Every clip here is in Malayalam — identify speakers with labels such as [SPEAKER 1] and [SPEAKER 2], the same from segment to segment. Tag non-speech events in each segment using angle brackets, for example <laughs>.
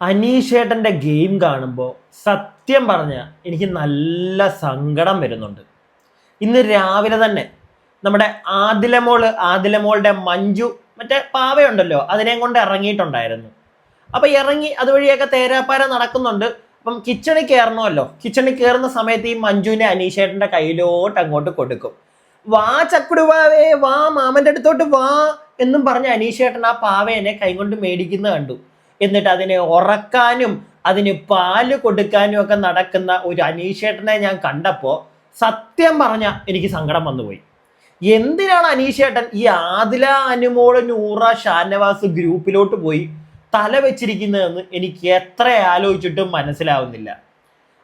[SPEAKER 1] അനീഷേട്ടന്റെ ഗെയിം കാണുമ്പോൾ സത്യം പറഞ്ഞ എനിക്ക് നല്ല സങ്കടം വരുന്നുണ്ട്. ഇന്ന് രാവിലെ തന്നെ നമ്മുടെ ആദിലമോൾ ആദിലമോളുടെ മഞ്ജു മറ്റേ പാവയുണ്ടല്ലോ അതിനെയും കൊണ്ട് ഇറങ്ങിയിട്ടുണ്ടായിരുന്നു. അപ്പോൾ ഇറങ്ങി അതുവഴിയൊക്കെ തേരാപ്പാര നടക്കുന്നുണ്ട്. അപ്പം കിച്ചണിൽ കയറണമല്ലോ. കിച്ചണിൽ കയറുന്ന സമയത്ത് ഈ മഞ്ജുവിനെ അനീഷേട്ടന്റെ കയ്യിലോട്ട് അങ്ങോട്ട് കൊടുക്കും. വാ ചക്കുടുവാവേ വാ മാമന്റെ അടുത്തോട്ട് വാ എന്നും പറഞ്ഞ് അനീഷേട്ടൻ ആ പാവേനെ കൈകൊണ്ട് മേടിക്കുന്ന കണ്ടു. എന്നിട്ട് അതിനെ ഉറക്കാനും അതിന് പാൽ കൊടുക്കാനും ഒക്കെ നടക്കുന്ന ഒരു അനീഷേട്ടനെ ഞാൻ കണ്ടപ്പോൾ സത്യം പറഞ്ഞ എനിക്ക് സങ്കടം വന്നുപോയി. എന്തിനാണ് അനീഷേട്ടൻ ഈ ആദില അനുമോൾ നൂറ ഷാനവാസ് ഗ്രൂപ്പിലോട്ട് പോയി തല വെച്ചിരിക്കുന്നതെന്ന് എനിക്ക് എത്ര ആലോചിച്ചിട്ടും മനസ്സിലാവുന്നില്ല.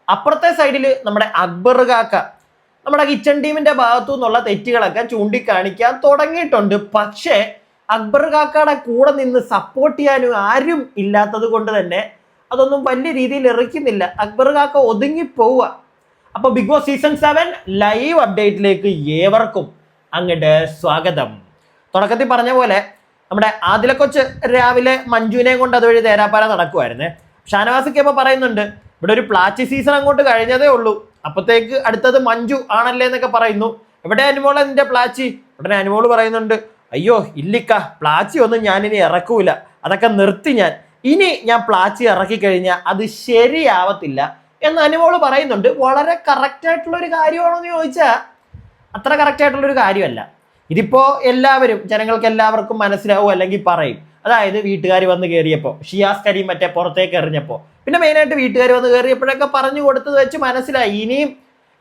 [SPEAKER 1] അപ്പുറത്തെ സൈഡിൽ നമ്മുടെ അക്ബർ കാക്ക നമ്മുടെ കിച്ചൺ ടീമിന്റെ ഭാഗത്തു നിന്നുള്ള തെറ്റുകളൊക്കെ ചൂണ്ടിക്കാണിക്കാൻ തുടങ്ങിയിട്ടുണ്ട്. പക്ഷേ അക്ബർ കാക്കയുടെ കൂടെ നിന്ന് സപ്പോർട്ട് ചെയ്യാനും ആരും ഇല്ലാത്തത് കൊണ്ട് തന്നെ അതൊന്നും വലിയ രീതിയിൽ ഇറക്കുന്നില്ല അക്ബർ കാക്ക ഒതുങ്ങി പോവുക. അപ്പൊ Bigg Boss season seven live അപ്ഡേറ്റിലേക്ക് ഏവർക്കും അങ്ങോട്ട് സ്വാഗതം. തുടക്കത്തിൽ പറഞ്ഞ പോലെ നമ്മുടെ ആദിലക്കൊച്ച് രാവിലെ മഞ്ജുവിനെ കൊണ്ട് അതുവഴി തേരാപ്പാര നടക്കുമായിരുന്നേ ഷാനവാസൊക്കെ ഇപ്പോൾ പറയുന്നുണ്ട് ഇവിടെ ഒരു പ്ലാച്ചി സീസൺ അങ്ങോട്ട് കഴിഞ്ഞതേ ഉള്ളൂ. അപ്പത്തേക്ക് അടുത്തത് മഞ്ജു ആണല്ലേ എന്നൊക്കെ പറയുന്നു. എവിടെ അനുമോൾ നിന്റെ പ്ലാച്ചി? ഉടനെ അനുമോൾ പറയുന്നുണ്ട് അയ്യോ ഇല്ലിക്ക പ്ലാച്ചി ഒന്നും ഞാനിനി ഇറക്കൂല. അതൊക്കെ നിർത്തി ഞാൻ. ഇനി ഞാൻ പ്ലാച്ചി ഇറക്കി കഴിഞ്ഞാൽ അത് ശരിയാവത്തില്ല എന്ന് അനുമോൾ പറയുന്നുണ്ട്. വളരെ കറക്റ്റായിട്ടുള്ള ഒരു കാര്യമാണോ എന്ന് ചോദിച്ചാൽ അത്ര കറക്റ്റായിട്ടുള്ള ഒരു കാര്യമല്ല. ഇതിപ്പോ എല്ലാവരും ജനങ്ങൾക്ക് എല്ലാവർക്കും മനസ്സിലാവും അല്ലെങ്കിൽ പറയും. അതായത് വീട്ടുകാർ വന്ന് കയറിയപ്പോൾ ഷിയാസ് കരീം മറ്റേ പുറത്തേക്ക് എറിഞ്ഞപ്പോൾ പിന്നെ മെയിനായിട്ട് വീട്ടുകാർ വന്ന് കയറിയപ്പോഴൊക്കെ പറഞ്ഞു കൊടുത്തത് വെച്ച് മനസ്സിലായി. ഇനിയും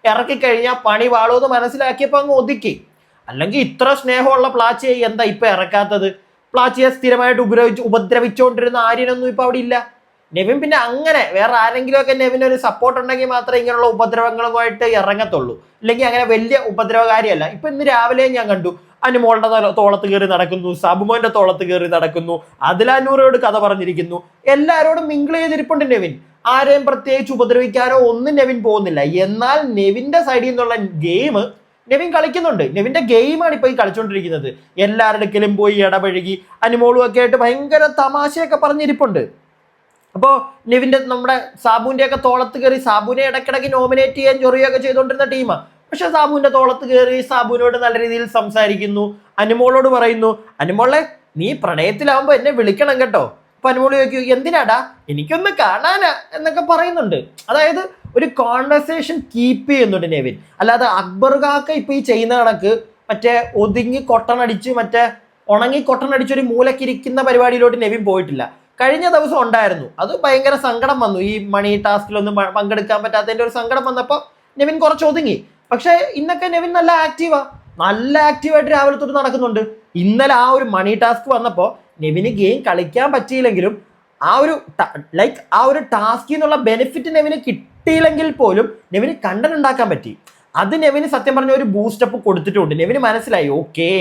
[SPEAKER 1] ഇറക്കി കഴിഞ്ഞാൽ പണി വാളൂന്ന് മനസ്സിലാക്കിയപ്പോൾ അങ്ങ് ഒതുക്കി. അല്ലെങ്കിൽ ഇത്ര സ്നേഹമുള്ള പ്ലാച്ചിയെ എന്താ ഇപ്പൊ ഇറക്കാത്തത്? പ്ലാച്ചിയെ സ്ഥിരമായിട്ട് ഉപദ്രവിച്ച് ഉപദ്രവിച്ചുകൊണ്ടിരുന്ന ആര്യനൊന്നും ഇപ്പൊ അവിടെ ഇല്ല. നെവിൻ പിന്നെ അങ്ങനെ വേറെ ആരെങ്കിലും ഒക്കെ നെവിന് ഒരു സപ്പോർട്ട് ഉണ്ടെങ്കിൽ മാത്രമേ ഇങ്ങനെയുള്ള ഉപദ്രവങ്ങളുമായിട്ട് ഇറങ്ങത്തുള്ളൂ. അല്ലെങ്കിൽ അങ്ങനെ വലിയ ഉപദ്രവകാരിയല്ല. ഇപ്പൊ ഇന്ന് രാവിലെ ഞാൻ കണ്ടു. അനുമോളുടെ തോളത്ത് കയറി നടക്കുന്നു. സാബുമോന്റെ തോളത്ത് കയറി നടക്കുന്നു. അതിലാനൂറോട് കഥ പറഞ്ഞിരിക്കുന്നു. എല്ലാവരോടും മിങ്കിൾ ചെയ്തിരിപ്പുണ്ട് നെവിൻ. ആരെയും പ്രത്യേകിച്ച് ഉപദ്രവിക്കാനോ ഒന്നും നെവിൻ പോകുന്നില്ല. എന്നാൽ നെവിന്റെ സൈഡിൽ നിന്നുള്ള ഗെയിം നെവിൻ കളിക്കുന്നുണ്ട്. നെവിന്റെ ഗെയിമാണ് ഇപ്പൊ ഈ കളിച്ചുകൊണ്ടിരിക്കുന്നത് എല്ലാവരുടെ അടുക്കലും പോയി ഇടപഴകി അനുമോളും ഒക്കെ ആയിട്ട് ഭയങ്കര തമാശയൊക്കെ പറഞ്ഞിരിപ്പുണ്ട്. അപ്പോൾ നെവിന്റെ നമ്മുടെ സാബുവിന്റെ ഒക്കെ തോളത്ത് കയറി സാബുവിനെ ഇടയ്ക്കിടയ്ക്ക് നോമിനേറ്റ് ചെയ്യാൻ ചൊറിയൊക്കെ ചെയ്തുകൊണ്ടിരുന്ന ടീമാണ് പക്ഷെ സാബുവിന്റെ തോളത്ത് കയറി സാബുവിനോട് നല്ല രീതിയിൽ സംസാരിക്കുന്നു. അനുമോളോട് പറയുന്നു അനുമോളെ നീ പ്രണയത്തിലാവുമ്പോ എന്നെ വിളിക്കണം കേട്ടോ. അപ്പൊ അനുമോൾ ചോദിക്കൂ എന്തിനാടാ? എനിക്കൊന്ന് കാണാനാ? എന്നൊക്കെ പറയുന്നുണ്ട്. അതായത് ഒരു കോൺവെർസേഷൻ കീപ്പ് ചെയ്യുന്നുണ്ട് നെവിൻ. അല്ലാതെ അക്ബർ കാക്ക ഇപ്പൊ ഈ ചെയ്യുന്ന കണക്ക് മറ്റേ ഒതുങ്ങി കൊട്ടണടിച്ച് മറ്റേ ഉണങ്ങി കൊട്ടണടിച്ച് ഒരു മൂലക്കിരിക്കുന്ന പരിപാടിയിലോട്ട് നെവിൻ പോയിട്ടില്ല. കഴിഞ്ഞ ദിവസം ഉണ്ടായിരുന്നു. അത് ഭയങ്കര സങ്കടം വന്നു. ഈ മണി ടാസ്കിലൊന്നും പങ്കെടുക്കാൻ പറ്റാത്തതിന്റെ ഒരു സങ്കടം വന്നപ്പോൾ നെവിൻ കുറച്ച് ഒതുങ്ങി. പക്ഷേ ഇന്നൊക്കെ നെവിൻ നല്ല ആക്റ്റീവാ നല്ല ആക്റ്റീവായിട്ട് രാവിലെ തൊട്ട് നടക്കുന്നുണ്ട്. ഇന്നലെ ആ ഒരു മണി ടാസ്ക് വന്നപ്പോൾ നെവിന് ഗെയിം കളിക്കാൻ പറ്റിയില്ലെങ്കിലും ആ ഒരു ലൈക്ക് ആ ഒരു ടാസ്കിൽ നിന്നുള്ള ബെനിഫിറ്റ് നെവിന് കിട്ടിയില്ലെങ്കിൽ പോലും നെവിന് കണ്ടന്റ് ഉണ്ടാക്കാൻ പറ്റി. അത് നെവിന് സത്യം പറഞ്ഞ ഒരു ബൂസ്റ്റപ്പ് കൊടുത്തിട്ടുണ്ട്. നെവിന് മനസ്സിലായി ഓക്കേ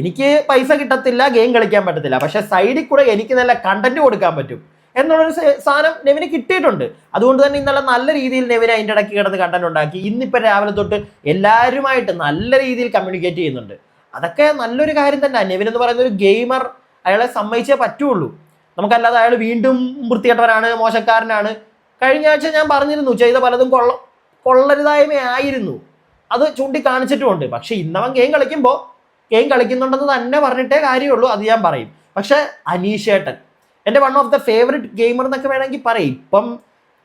[SPEAKER 1] എനിക്ക് പൈസ കിട്ടത്തില്ല ഗെയിം കളിക്കാൻ പറ്റത്തില്ല പക്ഷെ സൈഡിൽ കൂടെ എനിക്ക് നല്ല കണ്ടന്റ് കൊടുക്കാൻ പറ്റും എന്നുള്ളൊരു സാധനം നെവിന് കിട്ടിയിട്ടുണ്ട്. അതുകൊണ്ട് തന്നെ ഇന്നലെ നല്ല രീതിയിൽ നെവിന് അതിന്റെ ഇടയ്ക്ക് കിടന്ന് കണ്ടന്റ് ഉണ്ടാക്കി. ഇന്നിപ്പോൾ രാവിലെ തൊട്ട് എല്ലാവരുമായിട്ട് നല്ല രീതിയിൽ കമ്മ്യൂണിക്കേറ്റ് ചെയ്യുന്നുണ്ട്. അതൊക്കെ നല്ലൊരു കാര്യം തന്നെ. നെവിൻ എന്ന് പറയുന്ന ഒരു ഗെയിമർ അയാളെ സമ്മതിച്ചേ പറ്റുള്ളൂ. നമുക്കല്ലാതെ അയാൾ വീണ്ടും വൃത്തികെട്ടവനാണ് മോശക്കാരനാണ്. കഴിഞ്ഞ ആഴ്ച ഞാൻ പറഞ്ഞിരുന്നു ചെയ്ത പലതും കൊള്ള കൊള്ളരുതായ്മയായിരുന്നു. അത് ചൂണ്ടിക്കാണിച്ചിട്ടുമുണ്ട്. പക്ഷെ ഇന്നവൻ ഗെയിം കളിക്കുമ്പോൾ ഗെയിം കളിക്കുന്നുണ്ടെന്ന് തന്നെ പറഞ്ഞിട്ടേ കാര്യമുള്ളൂ അത് ഞാൻ പറയും. പക്ഷെ അനീഷേട്ടൻ എന്റെ one of the favourite gamer എന്നൊക്കെ വേണമെങ്കിൽ പറയും. ഇപ്പം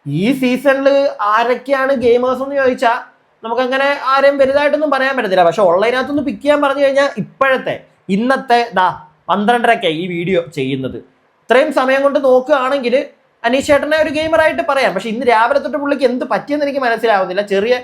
[SPEAKER 1] ഈ സീസണിൽ ആരൊക്കെയാണ് ഗെയിമേഴ്സ് എന്ന് ചോദിച്ചാൽ നമുക്കങ്ങനെ ആരെയും വലുതായിട്ടൊന്നും പറയാൻ പറ്റത്തില്ല. പക്ഷെ ഓൺലൈനകത്തൊന്ന് പിക്ക് ചെയ്യാൻ പറഞ്ഞു കഴിഞ്ഞാൽ ഇപ്പോഴത്തെ ഇന്നത്തെ ദാ പന്ത്രണ്ടരക്കെ ഈ വീഡിയോ ചെയ്യുന്നത്. ഇത്രയും സമയം കൊണ്ട് നോക്കുകയാണെങ്കിൽ അനീഷ് ചേട്ടനെ ഒരു ഗെയിമറായിട്ട് പറയാം. പക്ഷെ ഇന്ന് രാവിലെ തൊട്ട് പുള്ളിക്ക് എന്ത് പറ്റിയെന്ന് എനിക്ക് മനസ്സിലാവുന്നില്ല. ചെറിയ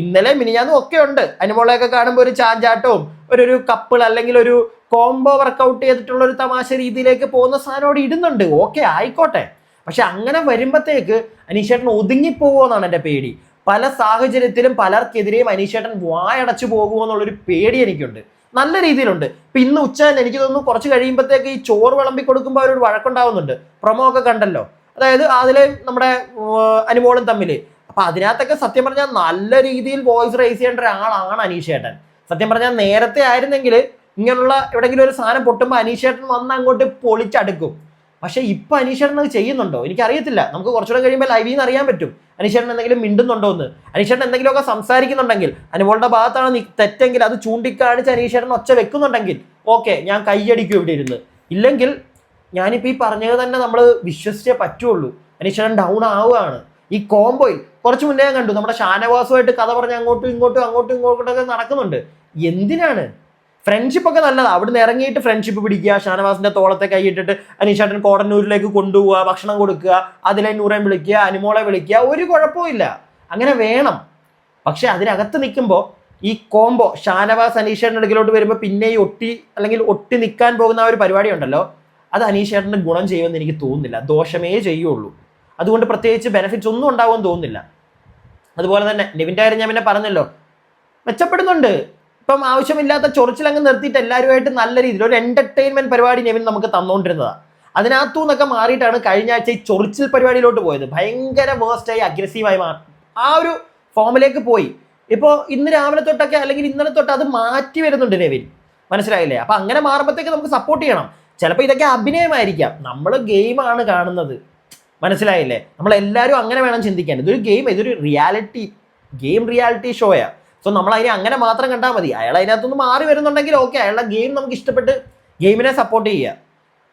[SPEAKER 1] ഇന്നലെ മിനിഞ്ഞാന്നും ഒക്കെ ഉണ്ട്. അനുമോളെയൊക്കെ കാണുമ്പോൾ ഒരു ചാഞ്ചാട്ടവും ഒരു ഒരു കപ്പിൾ അല്ലെങ്കിൽ ഒരു കോംബോ വർക്കൗട്ട് ചെയ്തിട്ടുള്ള ഒരു തമാശ രീതിയിലേക്ക് പോകുന്ന സാധനം ഇടുന്നുണ്ട്. ഓക്കെ ആയിക്കോട്ടെ. പക്ഷെ അങ്ങനെ വരുമ്പോഴത്തേക്ക് അനീഷേട്ടൻ ഒതുങ്ങിപ്പോകുമോ എന്നാണ് എന്റെ പേടി. പല സാഹചര്യത്തിലും പലർക്കെതിരെയും അനീഷേട്ടൻ വായടച്ചു പോകുമോ എന്നുള്ളൊരു പേടി എനിക്കുണ്ട്. നല്ല രീതിയിലുണ്ട്. ഇപ്പൊ ഇന്ന് ഉച്ച എനിക്ക് തോന്നുന്നു കുറച്ച് കഴിയുമ്പോഴത്തേക്ക് ഈ ചോറ് വിളമ്പി കൊടുക്കുമ്പോൾ അവരൊരു വഴക്കുണ്ടാവുന്നുണ്ട്. പ്രൊമോ ഒക്കെ കണ്ടല്ലോ. അതായത് അതിലെ നമ്മുടെ അനുമോളും തമ്മിൽ അപ്പൊ അതിനകത്തൊക്കെ സത്യം പറഞ്ഞാൽ നല്ല രീതിയിൽ വോയിസ് റേസ് ചെയ്യേണ്ട ഒരാളാണ് അനീഷേട്ടൻ. സത്യം പറഞ്ഞാൽ നേരത്തെ ആയിരുന്നെങ്കിൽ ഇങ്ങനെയുള്ള എവിടെയെങ്കിലും ഒരു സാധനം പൊട്ടുമ്പോൾ അനീഷേട്ടൻ വന്ന് അങ്ങോട്ട് പൊളിച്ചടുക്കും. പക്ഷെ ഇപ്പൊ അനീഷേട്ടൻ അത് ചെയ്യുന്നുണ്ടോ? എനിക്കറിയത്തില്ല. നമുക്ക് കുറച്ചുകൂടെ കഴിയുമ്പോൾ ലൈവിൽ നിന്ന് അറിയാൻ പറ്റും. അനീഷേട്ടൻ എന്തെങ്കിലും മിണ്ടുന്നുണ്ടോ എന്ന്. അനീഷേട്ടൻ എന്തെങ്കിലുമൊക്കെ സംസാരിക്കുന്നുണ്ടെങ്കിൽ അനുമോളുടെ ഭാഗത്താണ് തെറ്റെങ്കിൽ അത് ചൂണ്ടിക്കാണിച്ച് അനീഷേട്ടൻ ഒച്ച വെക്കുന്നുണ്ടെങ്കിൽ ഓക്കെ ഞാൻ കൈയടിക്കും ഇവിടെ ഇരുന്ന്. ഇല്ലെങ്കിൽ ഞാനിപ്പോൾ ഈ പറഞ്ഞത് തന്നെ നമ്മൾ വിശ്വസിച്ചേ പറ്റുള്ളൂ. അനീഷേട്ടൻ ഡൗൺ ആവുകയാണ്. ഈ കോംബോയിൽ കുറച്ച് മുന്നേ ഞാൻ കണ്ടു നമ്മുടെ ഷാനവാസുമായിട്ട് കഥ പറഞ്ഞ് അങ്ങോട്ടും ഇങ്ങോട്ടും അങ്ങോട്ടും ഇങ്ങോട്ടൊക്കെ നടക്കുന്നുണ്ട്. എന്തിനാണ്? ഫ്രണ്ട്ഷിപ്പ് ഒക്കെ നല്ലതാണ് അവിടുന്ന് ഇറങ്ങിയിട്ട് ഫ്രണ്ട്ഷിപ്പ് പിടിക്കുക ഷാനവാസിന്റെ തോളത്തെ കൈയിട്ടിട്ട് അനീഷാട്ടൻ കോടന്നൂരിലേക്ക് കൊണ്ടുപോവുക ഭക്ഷണം കൊടുക്കുക അതിലെ നൂറേം വിളിക്കുക അനുമോളെ വിളിക്കുക ഒരു കുഴപ്പമില്ല അങ്ങനെ വേണം. പക്ഷെ അതിനകത്ത് നിൽക്കുമ്പോൾ ഈ കോംബോ ഷാനവാസ് അനീഷേട്ടന്റെ അടുക്കിലോട്ട് വരുമ്പോൾ പിന്നെ ഈ ഒട്ടി അല്ലെങ്കിൽ ഒട്ടി നിൽക്കാൻ പോകുന്ന ആ ഒരു പരിപാടി ഉണ്ടല്ലോ. അത് അനീഷേട്ടന് ഗുണം ചെയ്യുമെന്ന് എനിക്ക് തോന്നുന്നില്ല. ദോഷമേ ചെയ്യുള്ളൂ. അതുകൊണ്ട് പ്രത്യേകിച്ച് ബെനിഫിറ്റ്സ് ഒന്നും ഉണ്ടാവുമെന്ന് തോന്നുന്നില്ല. അതുപോലെ തന്നെ നിവിന്റെ കാര്യം ഞാൻ പിന്നെ പറഞ്ഞല്ലോ. മെച്ചപ്പെടുന്നുണ്ട്. ഇപ്പം ആവശ്യമില്ലാത്ത ചൊറിച്ചിലങ്ങ് നിർത്തിയിട്ട് എല്ലാവരുമായിട്ട് നല്ല രീതിയിൽ ഒരു എന്റർടൈൻമെന്റ് പരിപാടി നെവിൻ നമുക്ക് തന്നുകൊണ്ടിരുന്നതാണ് അതിനകത്തു നിന്നൊക്കെ മാറിയിട്ടാണ് കഴിഞ്ഞ ആഴ്ച ഈ ചൊറിച്ചിൽ പരിപാടിയിലോട്ട് പോയത്. ഭയങ്കര വേസ്റ്റായി അഗ്രസീവായി മാറി. ആ ഒരു ഫോമിലേക്ക് പോയി. ഇപ്പോൾ ഇന്ന് രാവിലെ തൊട്ടൊക്കെ അല്ലെങ്കിൽ ഇന്നലെ തൊട്ട് അത് മാറ്റി വരുന്നുണ്ട് നെവിൻ. മനസ്സിലായില്ലേ? അപ്പൊ അങ്ങനെ മാറുമ്പോഴത്തേക്ക് നമുക്ക് സപ്പോർട്ട് ചെയ്യണം. ചിലപ്പോൾ ഇതൊക്കെ അഭിനയമായിരിക്കാം. നമ്മൾ ഗെയിമാണ് കാണുന്നത്. മനസ്സിലായില്ലേ? നമ്മളെല്ലാവരും അങ്ങനെ വേണം ചിന്തിക്കാൻ. ഇതൊരു ഗെയിം ഇതൊരു റിയാലിറ്റി ഗെയിം റിയാലിറ്റി ഷോയാ സോ നമ്മൾ അതിനെ അങ്ങനെ മാത്രം കണ്ടാൽ മതി. അയാൾ അതിനകത്തുനിന്ന് മാറി വരുന്നുണ്ടെങ്കിൽ ഓക്കെ അയാളുടെ ഗെയിം നമുക്ക് ഇഷ്ടപ്പെട്ട് ഗെയിമിനെ സപ്പോർട്ട് ചെയ്യുക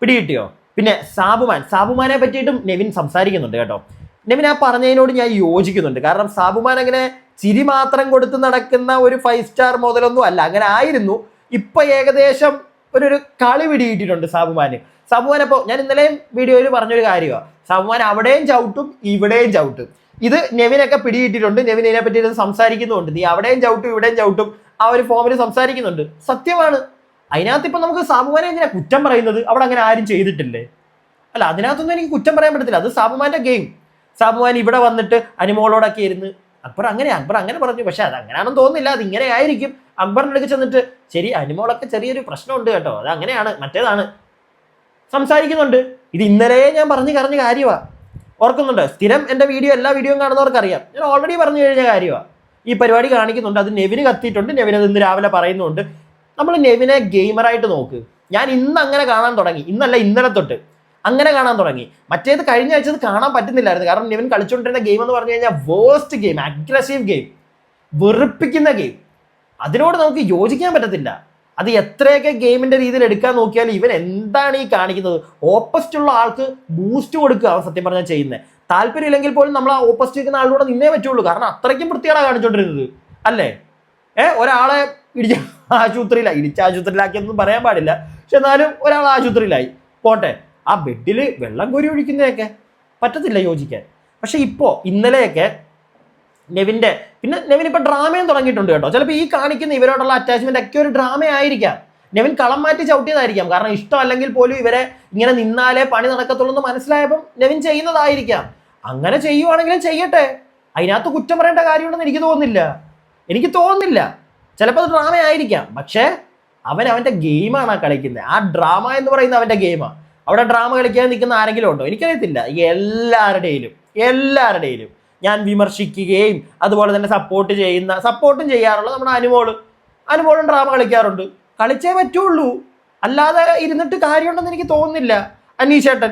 [SPEAKER 1] പിടികിട്ടിയോ? പിന്നെ സാബുമാൻ. സാബുമാനെ പറ്റിയിട്ടും നെവിൻ സംസാരിക്കുന്നുണ്ട് കേട്ടോ. നെവിൻ ആ പറഞ്ഞതിനോട് ഞാൻ യോജിക്കുന്നുണ്ട്. കാരണം സാബുമാൻ അങ്ങനെ ചിരി മാത്രം കൊടുത്ത് നടക്കുന്ന ഒരു ഫൈവ് സ്റ്റാർ മുതലൊന്നും അല്ല. അങ്ങനെ ആയിരുന്നു. ഇപ്പൊ ഏകദേശം ഒരു ഒരു കളി പിടിയിട്ടിട്ടുണ്ട് സാബുമാന്. സാബുമാൻ അപ്പോൾ ഞാൻ ഇന്നലെയും വീഡിയോയിൽ പറഞ്ഞൊരു കാര്യമാണ് സാബുമാൻ അവിടെയും ചവിട്ടും ഇവിടെയും ചവിട്ടും. ഇത് നെവിനൊക്കെ പിടിയിട്ടിട്ടുണ്ട് നെവിൻ ഇതിനെ പറ്റി സംസാരിക്കുന്നുണ്ട്. നീ അവിടെയും ചവിട്ടും ഇവിടെയും ചവിട്ടും. ആ ഒരു ഫോമിൽ സംസാരിക്കുന്നുണ്ട്. സത്യമാണ്. അതിനകത്ത് ഇപ്പൊ നമുക്ക് സാബുമാനെ എന്തിനാ കുറ്റം പറയുന്നത്? അവിടെ അങ്ങനെ ആരും ചെയ്തിട്ടില്ലേ? അല്ല അതിനകത്തൊന്നും എനിക്ക് കുറ്റം പറയാൻ പറ്റത്തില്ല. അത് സാബുമാന്റെ ഗെയിം സാബുമാൻ ഇവിടെ വന്നിട്ട് അനിമോളോടൊക്കെ ഇരുന്ന് അക്ബർ അങ്ങനെ അക്ബർ അങ്ങനെ പറഞ്ഞു. പക്ഷെ അത് അങ്ങനെയാണെന്ന് തോന്നുന്നില്ല. അത് ഇങ്ങനെ ആയിരിക്കും. അക്ബറിന്റെ അടുക്ക് ചെന്നിട്ട് ശരി അനിമോളൊക്കെ ചെറിയൊരു പ്രശ്നമുണ്ട് കേട്ടോ. അത് അങ്ങനെയാണ് മറ്റേതാണ്. സംസാരിക്കുന്നുണ്ട്. ഇത് ഇന്നലെ ഞാൻ പറഞ്ഞു കറഞ്ഞ കാര്യമാണ് ഓർക്കുന്നുണ്ട്. സ്ഥിരം എന്റെ വീഡിയോ എല്ലാ വീഡിയോയും കാണുന്നവർക്ക് അറിയാം ഞാൻ ഓൾറെഡി പറഞ്ഞു കഴിഞ്ഞ കാര്യമാണ് ഈ പരിപാടി കാണിക്കുന്നുണ്ട്. അത് നെവിന് കത്തിയിട്ടുണ്ട്. നെവിൻ അത് ഇന്ന് രാവിലെ പറയുന്നുണ്ട്. നമ്മൾ നെവിനെ ഗെയിമറായിട്ട് നോക്ക്. ഞാൻ ഇന്ന് അങ്ങനെ കാണാൻ തുടങ്ങി. ഇന്നല്ല ഇന്നലെ തൊട്ട് അങ്ങനെ കാണാൻ തുടങ്ങി. മറ്റേത് കഴിഞ്ഞ ആഴ്ച അത് കാണാൻ പറ്റുന്നില്ലായിരുന്നു. കാരണം നെവിൻ കളിച്ചുകൊണ്ടിരുന്ന ഗെയിം എന്ന് പറഞ്ഞു കഴിഞ്ഞാൽ വേസ്റ്റ് ഗെയിം അഗ്രസീവ് ഗെയിം വെറുപ്പിക്കുന്ന ഗെയിം അതിനോട് നമുക്ക് യോജിക്കാൻ പറ്റത്തില്ല. അത് എത്രയൊക്കെ ഗെയിമിന്റെ രീതിയിൽ എടുക്കാൻ നോക്കിയാലും ഇവൻ എന്താണ് ഈ കാണിക്കുന്നത്? ഓപ്പോസിറ്റ് ഉള്ള ആൾക്ക് ബൂസ്റ്റ് കൊടുക്കുക അവൻ സത്യം പറഞ്ഞാൽ ചെയ്യുന്നത് താല്പര്യമില്ലെങ്കിൽ പോലും നമ്മൾ ആ ഓപ്പോസിറ്റ് നിൽക്കുന്ന ആളിലൂടെ നിന്നേ പറ്റുള്ളൂ. കാരണം അത്രയ്ക്കും വൃത്തിയാണ് കാണിച്ചുകൊണ്ടിരുന്നത് അല്ലേ? ഏ ഒരാളെ ഇടിച്ച ആശുപത്രിയിലായി ഇടിച്ച ആശുപത്രിയിലാക്കിയെന്നും പറയാൻ പാടില്ല. പക്ഷെ എന്നാലും ഒരാൾ ആശുപത്രിയിലായി. പോട്ടെ. ആ ബെഡിൽ വെള്ളം കോരി ഒഴിക്കുന്നതൊക്കെ പറ്റത്തില്ല യോജിക്കാൻ. പക്ഷെ ഇപ്പോൾ ഇന്നലെയൊക്കെ നെവിന്റെ പിന്നെ നെവിൻ ഇപ്പൊ ഡ്രാമയും തുടങ്ങിയിട്ടുണ്ട് കേട്ടോ. ചിലപ്പോൾ ഈ കാണിക്കുന്ന ഇവരോടുള്ള അറ്റാച്ച്മെന്റ് ഒക്കെ ഒരു ഡ്രാമ ആയിരിക്കാം നെവിൻ കളം മാറ്റി ചവിട്ടിയതായിരിക്കാം. കാരണം ഇഷ്ടമല്ലെങ്കിൽ പോലും ഇവരെ ഇങ്ങനെ നിന്നാലേ പണി നടക്കത്തുള്ളൂ എന്ന് മനസ്സിലായപ്പം നെവിൻ ചെയ്യുന്നതായിരിക്കാം. അങ്ങനെ ചെയ്യുവാണെങ്കിലും ചെയ്യട്ടെ. അതിനകത്ത് കുറ്റം പറയേണ്ട കാര്യമുണ്ടെന്ന് എനിക്ക് തോന്നുന്നില്ല. എനിക്ക് തോന്നുന്നില്ല. ചിലപ്പോൾ അത് ഡ്രാമ ആയിരിക്കാം പക്ഷേ അവൻ അവന്റെ ഗെയിമാണ് ആ കളിക്കുന്നത്. ആ ഡ്രാമ എന്ന് പറയുന്ന അവന്റെ ഗെയിമാണ്. അവിടെ ഡ്രാമ കളിക്കാൻ നിൽക്കുന്ന ആരെങ്കിലും ഉണ്ടോ? എനിക്കറിയത്തില്ല. എല്ലാവരുടെയിലും. എല്ലാവരുടെയിലും. ഞാൻ വിമർശിക്കുകയും അതുപോലെ തന്നെ സപ്പോർട്ട് ചെയ്യുന്ന സപ്പോർട്ടും ചെയ്യാറുള്ള നമ്മുടെ അനുമോൾ. അനുമോളും ഡ്രാമ കളിക്കാറുണ്ട്. കളിച്ചേ പറ്റുള്ളൂ. അല്ലാതെ ഇരുന്നിട്ട് കാര്യമുണ്ടെന്ന് എനിക്ക് തോന്നുന്നില്ല. അനീഷേട്ടൻ.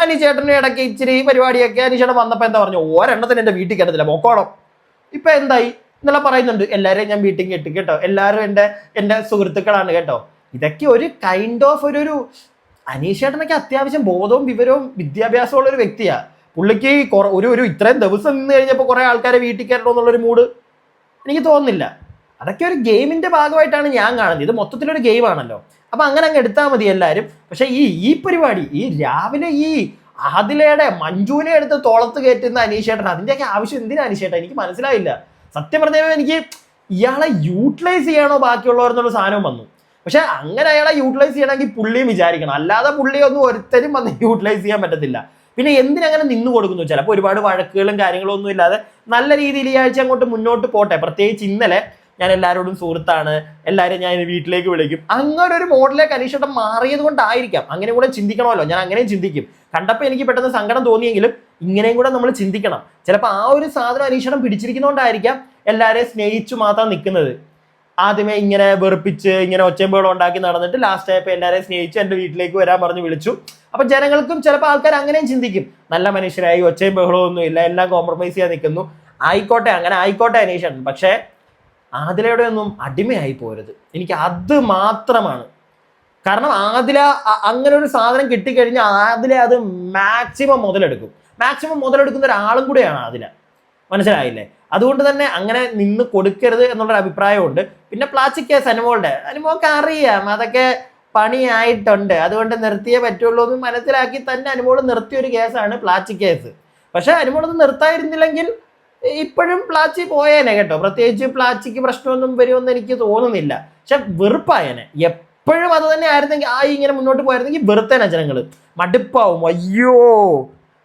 [SPEAKER 1] അനീഷേട്ടന് ഇടയ്ക്ക് ഇച്ചിരി പരിപാടിയൊക്കെ അനീഷേട്ടൻ വന്നപ്പോൾ എന്താ പറഞ്ഞു ഒരെണ്ണത്തിന് എന്റെ വീട്ടിൽ കിട്ടത്തില്ല മോക്കോളം ഇപ്പൊ എന്തായി? എന്നുള്ള പറയുന്നുണ്ട് എല്ലാവരെയും ഞാൻ വീട്ടിൽ കെട്ടി കേട്ടോ. എല്ലാവരും എന്റെ എന്റെ സുഹൃത്തുക്കളാണ് കേട്ടോ. ഇതൊക്കെ ഒരു കൈൻഡ് ഓഫ് ഒരു ഒരു അനീഷേട്ടനൊക്കെ അത്യാവശ്യം ബോധവും വിവരവും വിദ്യാഭ്യാസമുള്ള ഒരു വ്യക്തിയാ. പുള്ളിക്ക് ഒരു ഒരു ഇത്രയും ദിവസം നിന്ന് കഴിഞ്ഞപ്പോൾ കുറെ ആൾക്കാരെ വീട്ടിൽ കയറണം എന്നുള്ളൊരു മൂഡ് എനിക്ക് തോന്നുന്നില്ല. അതൊക്കെ ഒരു ഗെയിമിന്റെ ഭാഗമായിട്ടാണ് ഞാൻ കാണുന്നത്. ഇത് മൊത്തത്തിലൊരു ഗെയിമാണല്ലോ. അപ്പൊ അങ്ങനെ അങ്ങ് എടുത്താൽ മതി എല്ലാവരും പക്ഷേ ഈ ഈ പരിപാടി ഈ രാവിലെ ഈ ആദിലയുടെ മഞ്ജുവിനെ എടുത്ത് തോളത്ത് കയറ്റുന്ന അനീഷേട്ടൻ അതിന്റെയൊക്കെ ആവശ്യം എന്തിനാ അനീഷേട്ടൻ എനിക്ക് മനസ്സിലായില്ല. സത്യം പറഞ്ഞാൽ എനിക്ക് ഇയാളെ യൂട്ടിലൈസ് ചെയ്യണോ ബാക്കിയുള്ളവരെന്നുള്ള സാധനം വന്നു. പക്ഷെ അങ്ങനെ അയാളെ യൂട്ടിലൈസ് ചെയ്യണമെങ്കിൽ പുള്ളിയും വിചാരിക്കണം. അല്ലാതെ പുള്ളിയൊന്നും ഒരുത്തരും വന്ന് യൂട്ടിലൈസ് ചെയ്യാൻ പറ്റത്തില്ല. പിന്നെ എന്തിനങ്ങനെ നിന്ന് കൊടുക്കുന്നു? ചിലപ്പോൾ ഒരുപാട് വഴക്കുകളും കാര്യങ്ങളും ഒന്നും ഇല്ലാതെ നല്ല രീതിയിൽ ഈ ആഴ്ച അങ്ങോട്ട് മുന്നോട്ട് പോട്ടെ. പ്രത്യേകിച്ച് ഇന്നലെ ഞാൻ എല്ലാവരോടും സുഹൃത്താണ്. എല്ലാവരും ഞാൻ വീട്ടിലേക്ക് വിളിക്കും. അങ്ങനെ ഒരു മോഡലേക്ക് അനീഷേട്ടൻ മാറിയത് കൊണ്ടായിരിക്കാം. അങ്ങനെ കൂടെ ചിന്തിക്കണമല്ലോ. ഞാൻ അങ്ങനെയും ചിന്തിക്കും. കണ്ടപ്പോൾ എനിക്ക് പെട്ടെന്ന് സങ്കടം തോന്നിയെങ്കിലും ഇങ്ങനെയും കൂടെ നമ്മൾ ചിന്തിക്കണം. ചിലപ്പോൾ ആ ഒരു സാധനം അനീഷേട്ടൻ പിടിച്ചിരിക്കുന്നതുകൊണ്ടായിരിക്കാം എല്ലാവരെയും സ്നേഹിച്ചു മാത്രം നിൽക്കുന്നത്. ആദ്യമേ ഇങ്ങനെ വെറുപ്പിച്ച് ഇങ്ങനെ ഒച്ചമ്പുകൾ ഉണ്ടാക്കി നടന്നിട്ട് ലാസ്റ്റ് ആയപ്പോൾ എല്ലാവരെയും സ്നേഹിച്ച് എന്റെ വീട്ടിലേക്ക് വരാൻ പറഞ്ഞ് വിളിച്ചു. അപ്പൊ ജനങ്ങൾക്കും ചിലപ്പോൾ ആൾക്കാർ അങ്ങനെയും ചിന്തിക്കും. നല്ല മനുഷ്യരായി ഒച്ചയും ബഹളവും ഒന്നും ഇല്ല എല്ലാം കോംപ്രമൈസ് ചെയ്യാൻ നിൽക്കുന്നു. ആയിക്കോട്ടെ അങ്ങനെ ആയിക്കോട്ടെ അനീഷൻ പക്ഷേ ആദിലയുടെ ഒന്നും അടിമയായി പോരുത്. എനിക്ക് അത് മാത്രമാണ്. കാരണം ആദില അങ്ങനെ ഒരു സാധനം കിട്ടിക്കഴിഞ്ഞാൽ ആദില അത് മാക്സിമം മുതലെടുക്കും. മാക്സിമം മുതലെടുക്കുന്ന ഒരാളും കൂടെയാണ് ആദില. മനസ്സിലായില്ലേ? അതുകൊണ്ട് തന്നെ അങ്ങനെ നിന്ന് കൊടുക്കരുത് എന്നുള്ളൊരു അഭിപ്രായമുണ്ട് പിന്നെ പ്ലാസ്റ്റിക് കേസ് അനുമോളുടെ. അനുമോൾക്ക് അറിയാം. അതൊക്കെ പണിയായിട്ടുണ്ട്. അതുകൊണ്ട് നിർത്തിയേ പറ്റുള്ളൂ എന്ന് മനസ്സിലാക്കി തന്നെ അനുമോൾ നിർത്തിയ ഒരു കേസാണ് പ്ലാച്ചി കേസ്. പക്ഷെ അനുമോളത് നിർത്തായിരുന്നില്ലെങ്കിൽ ഇപ്പോഴും പ്ലാച്ചി പോയേനെ കേട്ടോ. പ്രത്യേകിച്ച് പ്ലാച്ചിക്ക് പ്രശ്നമൊന്നും വരുമെന്ന് എനിക്ക് തോന്നുന്നില്ല. പക്ഷെ വെറുപ്പായനെ. എപ്പോഴും അത് തന്നെ ആയിരുന്നെങ്കിൽ ആ ഇങ്ങനെ മുന്നോട്ട് പോയിരുന്നെങ്കിൽ വെറുത്തേനെ ജനങ്ങൾ മടുപ്പാവും. അയ്യോ!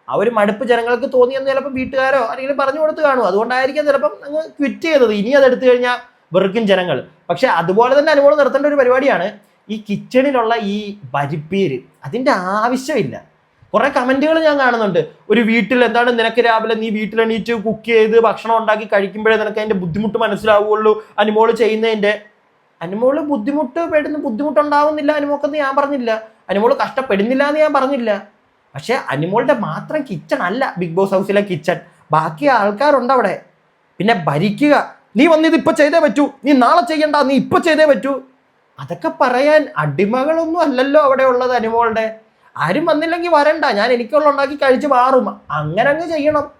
[SPEAKER 1] ആ ഒരു മടുപ്പ് ജനങ്ങൾക്ക് തോന്നിയെന്ന് ചിലപ്പോൾ വീട്ടുകാരോ ആരെങ്കിലും പറഞ്ഞു കൊടുത്ത് കാണും. അതുകൊണ്ടായിരിക്കും ചിലപ്പം അങ്ങ് ക്വിറ്റ് ചെയ്തത്. ഇനി അത് എടുത്തു കഴിഞ്ഞാൽ വെറുക്കും ജനങ്ങൾ. പക്ഷെ അതുപോലെ തന്നെ അനുഭവം നിർത്തേണ്ട ഒരു പരിപാടിയാണ്. ഈ കിച്ചണിലുള്ള ഈ വരിപ്പീര് അതിന്റെ ആവശ്യമില്ല. കുറെ കമന്റുകൾ ഞാൻ കാണുന്നുണ്ട്. ഒരു വീട്ടിൽ എന്താണ് നിനക്ക് രാവിലെ നീ വീട്ടിൽ എണീറ്റ് കുക്ക് ചെയ്ത് ഭക്ഷണം ഉണ്ടാക്കി കഴിക്കുമ്പോഴേ നിനക്ക് അതിന്റെ ബുദ്ധിമുട്ട് മനസ്സിലാവുള്ളൂ അനുമോൾ ചെയ്യുന്നതിന്റെ അനുമോൾ ബുദ്ധിമുട്ട് പെടുന്ന ബുദ്ധിമുട്ടുണ്ടാവുന്നില്ല അനുമോക്കെന്ന് ഞാൻ പറഞ്ഞില്ല. അനുമോൾ കഷ്ടപ്പെടുന്നില്ല എന്ന് ഞാൻ പറഞ്ഞില്ല. പക്ഷേ അനുമോളുടെ മാത്രം കിച്ചൺ അല്ല ബിഗ് ബോസ് ഹൗസിലെ കിച്ചൺ ബാക്കി ആൾക്കാരുണ്ട് അവിടെ. പിന്നെ ഭരിക്കുക. നീ വന്നിത് ഇപ്പൊ ചെയ്തേ പറ്റൂ. നീ നാളെ ചെയ്യണ്ട നീ ഇപ്പൊ ചെയ്തേ പറ്റൂ. അതൊക്കെ പറയാൻ അടിമകളൊന്നും അല്ലല്ലോ അവിടെ ഉള്ളത് അനുമോളുടെ. ആരും വന്നില്ലെങ്കിൽ വരണ്ട. ഞാൻ എനിക്കുള്ള ഉണ്ടാക്കി കഴിച്ച് മാറും. അങ്ങനെ അങ്ങ് ചെയ്യണം.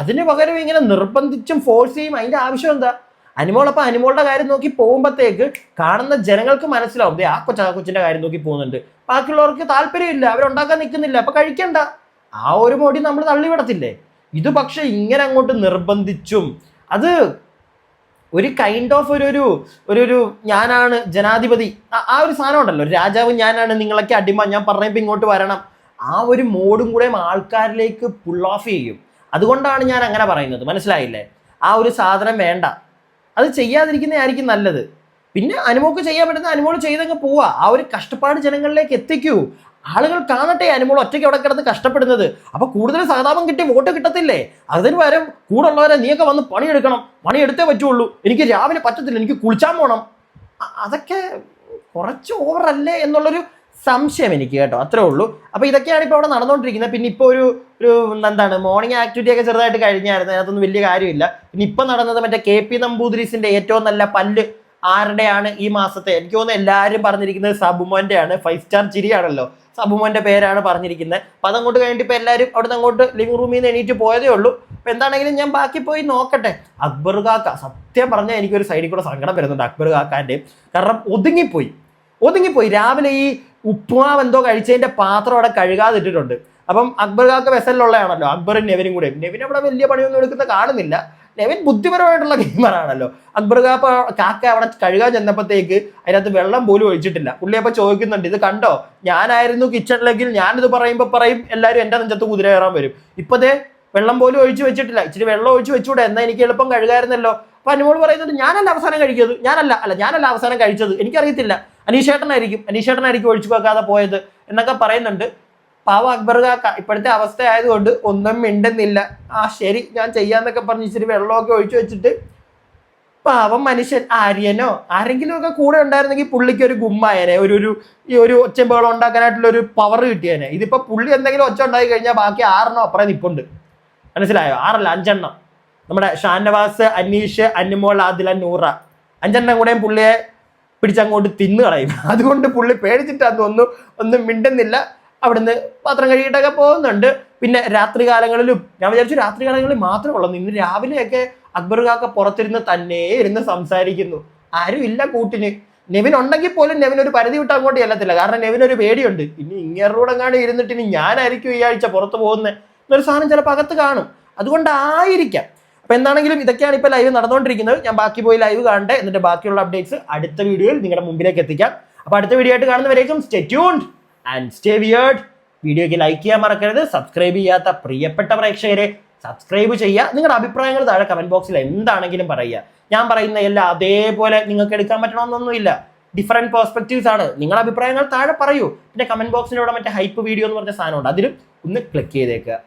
[SPEAKER 1] അതിന് പകരം ഇങ്ങനെ നിർബന്ധിച്ചും ഫോഴ്സ് ചെയ്യും. അതിന്റെ ആവശ്യം എന്താ? അനുമോൾ അപ്പൊ അനുമോളുടെ കാര്യം നോക്കി പോകുമ്പോഴത്തേക്ക് കാണുന്ന ജനങ്ങൾക്ക് മനസ്സിലാവും. ദേ ആ കൊച്ച ആ കൊച്ചിന്റെ കാര്യം നോക്കി പോകുന്നുണ്ട്. ബാക്കിയുള്ളവർക്ക് താല്പര്യമില്ല. അവരുണ്ടാക്കാൻ നിൽക്കുന്നില്ല. അപ്പൊ കഴിക്കണ്ട. ആ ഒരു മോടി നമ്മൾ തള്ളിവിടത്തില്ലേ? ഇത് പക്ഷെ ഇങ്ങനെ അങ്ങോട്ട് നിർബന്ധിച്ചും അത് ഒരു കൈൻഡ് ഓഫ് ഒരു ഒരു ഒരു ഞാനാണ് ജനാധിപതി. ആ- ഒരു സാധനം ഉണ്ടല്ലോ. രാജാവ് ഞാനാണ് നിങ്ങളൊക്കെ അടിമ ഞാൻ പറഞ്ഞപ്പോൾ ഇങ്ങോട്ട് വരണം. ആ ഒരു മോഡും കൂടെ ആൾക്കാരിലേക്ക് പുൾ ഓഫ് ചെയ്യും. അതുകൊണ്ടാണ് ഞാൻ അങ്ങനെ പറയുന്നത്. മനസ്സിലായില്ലേ? ആ ഒരു സാധനം വേണ്ട. അത് ചെയ്യാതിരിക്കുന്നതായിരിക്കും നല്ലത്. പിന്നെ അനുമോക്ക് ചെയ്യാൻ പറ്റുന്ന അനുമോൾ ചെയ്തങ്ങ് പോവാ. ആ ഒരു കഷ്ടപ്പാട് ജനങ്ങളിലേക്ക് എത്തിക്കൂ. ആളുകൾ കാണട്ടെ അനുമോൾ ഒറ്റയ്ക്ക് അവിടെ കിടന്ന് കഷ്ടപ്പെടുന്നത്. അപ്പൊ കൂടുതൽ സഹതാപം കിട്ടി വോട്ട് കിട്ടത്തില്ലേ? അതിന് പകരം കൂടെ ഉള്ളവരെ നീയൊക്കെ വന്ന് പണിയെടുക്കണം. പണിയെടുത്തേ പറ്റുള്ളൂ. എനിക്ക് രാവിലെ പറ്റത്തില്ല എനിക്ക് കുളിച്ചാൻ പോകണം അതൊക്കെ കുറച്ച് ഓവറല്ലേ എന്നുള്ളൊരു സംശയം എനിക്ക് കേട്ടോ. അത്രേ ഉള്ളൂ. അപ്പൊ ഇതൊക്കെയാണ് ഇപ്പോൾ അവിടെ നടന്നുകൊണ്ടിരിക്കുന്നത് പിന്നെ ഇപ്പോൾ ഒരു ഒരു എന്താണ് മോർണിംഗ് ആക്ടിവിറ്റി ഒക്കെ ചെറുതായിട്ട് കഴിഞ്ഞായിരുന്നു. അതിനകത്തൊന്നും വലിയ കാര്യമില്ല. പിന്നെ ഇപ്പം നടന്നത് മറ്റേ കെ പി നമ്പൂതിരിസിന്റെ ഏറ്റവും നല്ല പല്ല് ആരുടെയാണ് ഈ മാസത്തെ? എനിക്ക് തോന്നുന്നു എല്ലാവരും പറഞ്ഞിരിക്കുന്നത് സബുമോന്റെ ആണ് ഫൈവ് സ്റ്റാർ ചിരിയാണല്ലോ. സബുമോന്റെ പേരാണ് പറഞ്ഞിരിക്കുന്നത്. അപ്പം അതങ്ങോട്ട് കഴിഞ്ഞിട്ട് ഇപ്പം എല്ലാവരും അവിടുന്ന് അങ്ങോട്ട് ലിവിംഗ് റൂമിൽ നിന്ന് എണീറ്റ് പോയതേ ഉള്ളൂ. അപ്പം എന്താണെങ്കിലും ഞാൻ ബാക്കി പോയി നോക്കട്ടെ. അക്ബർ കാക്ക സത്യം പറഞ്ഞാൽ എനിക്കൊരു സൈഡിൽ കൂടെ സങ്കടം വരുന്നുണ്ട് അക്ബർ കാക്കാന്റെയും കാരണം ഒതുങ്ങിപ്പോയി. ഒതുങ്ങിപ്പോയി. രാവിലെ ഈ ഉപ്പുമാവ് എന്തോ കഴിച്ചതിന്റെ പാത്രം അവിടെ കഴുകാതിട്ടിട്ടുണ്ട്. അപ്പം അക്ബർ കാക്ക വെസലിലുള്ളതാണല്ലോ അക്ബറും നെവിനും കൂടെ. നെവിൻ അവിടെ വലിയ പണിയൊന്നും എടുക്കുന്ന കാണുന്നില്ല. നെവിൻ ബുദ്ധിപരമായിട്ടുള്ള ഗെയിമറാണല്ലോ അക്ബർ കാപ്പ കാക്ക അവിടെ കഴുകാൻ ചെന്നപ്പോഴത്തേക്ക് അതിനകത്ത് വെള്ളം പോലും ഒഴിച്ചിട്ടില്ല. പുള്ളി ചോദിക്കുന്നുണ്ട് ഇത് കണ്ടോ? ഞാനായിരുന്നു കിച്ചണിലെങ്കിൽ ഞാനിത് പറയുമ്പോൾ പറയും എല്ലാവരും എന്റെ നെഞ്ചത്ത് കുതിര കയറാൻ വരും. ഇപ്പതേ വെള്ളം പോലും ഒഴിച്ചു വെച്ചിട്ടില്ല. ഇച്ചിരി വെള്ളം ഒഴിച്ചു വെച്ചൂടെ എന്നാൽ എനിക്ക് എളുപ്പം കഴുകായിരുന്നല്ലോ. അപ്പൊ അനുമോൾ പറയുന്നുണ്ട് ഞാനല്ല അവസാനം കഴിക്കത് ഞാനല്ല അല്ല ഞാനല്ല അവസാനം കഴിച്ചത്. എനിക്കറിയത്തില്ല. അനീഷേട്ടനായിരിക്കും അനീഷേട്ടനായിരിക്കും ഒഴിച്ചു വെക്കാതെ പോയത് എന്നൊക്കെ പറയുന്നുണ്ട്. പാവ അക്ബർ കാക്ക. ഇപ്പോഴത്തെ അവസ്ഥ ആയതുകൊണ്ട് ഒന്നും മിണ്ടുന്നില്ല. ആ ശരി ഞാൻ ചെയ്യാന്നൊക്കെ പറഞ്ഞ് ഇച്ചിരി വെള്ളമൊക്കെ ഒഴിച്ചു വെച്ചിട്ട് പാവം മനുഷ്യൻ ആര്യനോ? ആരെങ്കിലും ഒക്കെ കൂടെ ഉണ്ടായിരുന്നെങ്കിൽ പുള്ളിക്ക് ഒരു ഗുമ്മായനെ ഒരു ഒരു ഈ ഒരു ഒച്ചമ്പേളം ഉണ്ടാക്കാനായിട്ടുള്ള ഒരു പവർ കിട്ടിയേനെ. ഇതിപ്പോ പുള്ളി എന്തെങ്കിലും ഒച്ച ഉണ്ടാക്കി കഴിഞ്ഞാൽ ബാക്കി ആറെണ്ണം അപ്പുറം നിപ്പുണ്ട്. മനസ്സിലായോ? ആറല്ല അഞ്ചെണ്ണം. നമ്മുടെ ഷാനവാസ് അനീഷ് അന്മോൾ ആദില നൂറ. അഞ്ചെണ്ണം കൂടെയും പുള്ളിയെ പിടിച്ചങ്ങോട്ട് തിന്നു കളയും <laughs> അതുകൊണ്ട് പുള്ളി പേടിച്ചിട്ടാന്ന് തോന്നുന്നു ഒന്നും മിണ്ടുന്നില്ല. അവിടുന്ന് പാത്രം കഴുകിയിട്ടൊക്കെ പോകുന്നുണ്ട്. പിന്നെ രാത്രി കാലങ്ങളിലും ഞാൻ വിചാരിച്ചു രാത്രി കാലങ്ങളിൽ മാത്രമേ ഉള്ളൂ. ഇന്ന് രാവിലെയൊക്കെ അക്ബർ കാക്ക പുറത്തിരുന്ന് തന്നെ ഇരുന്ന് സംസാരിക്കുന്നു. ആരും ഇല്ല കൂട്ടിന്. നെവിൻ ഉണ്ടെങ്കിൽ പോലും നെവിൻ ഒരു പരിധി വിട്ട് അങ്ങോട്ട് ചെല്ലത്തില്ല. കാരണം നെവിൻ ഒരു പേടിയുണ്ട്. ഇനി ഇങ്ങേറൂടെ എങ്ങാണ്ട് ഇരുന്നിട്ട് ഇനി ഞാനായിരിക്കും ഈ ആഴ്ച പുറത്ത് പോകുന്നത് എന്നൊരു സാധനം ചിലപ്പോൾ അകത്ത് കാണും. അതുകൊണ്ടായിരിക്കാം. അപ്പൊ എന്താണെങ്കിലും ഇതൊക്കെയാണ് ഇപ്പൊ ലൈവ് നടന്നുകൊണ്ടിരിക്കുന്നത്. ഞാൻ ബാക്കി പോയി ലൈവ് കാണട്ടെ. എന്നിട്ട് ബാക്കിയുള്ള അപ്ഡേറ്റ്സ് അടുത്ത വീഡിയോയിൽ നിങ്ങളുടെ മുമ്പിലേക്ക് എത്തിക്കാം. അപ്പൊ അടുത്ത വീഡിയോ ആയിട്ട് കാണുന്നവരേക്കും stay tuned and stay weird വീഡിയോയ്ക്ക് ലൈക്ക് ചെയ്യാൻ മറക്കരുത്. സബ്സ്ക്രൈബ് ചെയ്യാത്ത പ്രിയപ്പെട്ട പ്രേക്ഷകരെ സബ്സ്ക്രൈബ് ചെയ്യുക. നിങ്ങളുടെ അഭിപ്രായങ്ങൾ താഴെ കമന്റ് ബോക്സിൽ എന്താണെങ്കിലും പറയുക. ഞാൻ പറയുന്ന എല്ലാം അതേപോലെ നിങ്ങൾക്ക് എടുക്കാൻ പറ്റണമെന്നൊന്നുമില്ല. ഡിഫറെന്റ് പേഴ്സ്പെക്റ്റീവ്സ് ആണ്. നിങ്ങളുടെ അഭിപ്രായങ്ങൾ താഴെ പറയൂ. പിന്നെ കമന്റ് ബോക്സിലൂടെ മറ്റേ ഹൈപ്പ് വീഡിയോ എന്ന് പറഞ്ഞ സാധനമുണ്ട്. അതിലും ഒന്ന് ക്ലിക്ക് ചെയ്തേക്കുക.